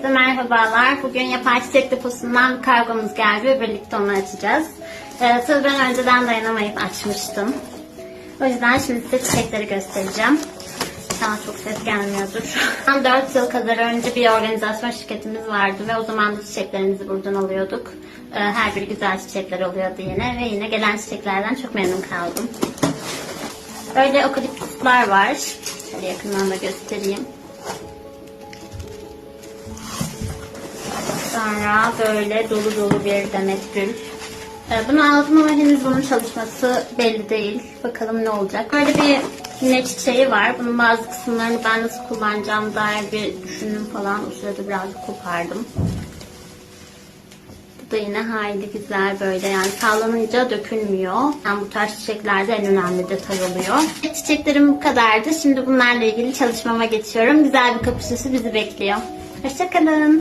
Herkese merhabalar. Bugün yapay çiçek deposundan bir kargomuz geldi ve birlikte onu açacağız. Ee, tabii ben önceden dayanamayıp açmıştım. O yüzden şimdi size çiçekleri göstereceğim. Sana çok ses gelmiyordur. 4 yıl kadar önce bir organizasyon şirketimiz vardı ve o zaman da çiçeklerimizi buradan alıyorduk. Ee, her biri güzel çiçekler oluyordu yine ve yine gelen çiçeklerden çok memnun kaldım. Böyle okaliptuslar var. Şöyle yakından da göstereyim. Sonra böyle dolu dolu bir demet gül. Ee, Bunu aldım ama henüz bunun çalışması belli değil. Bakalım ne olacak. Böyle bir yine çiçeği var. Bunun bazı kısımlarını ben nasıl kullanacağım dair bir düşündüm falan. O sırada birazcık kopardım. Bu da yine hayli güzel böyle yani sallanınca dökülmüyor. Yani bu tarz çiçeklerde en önemli detay oluyor. Çiçeklerim bu kadardı. Şimdi bunlarla ilgili çalışmama geçiyorum. Güzel bir kapı süsü bizi bekliyor. Hoşçakalın.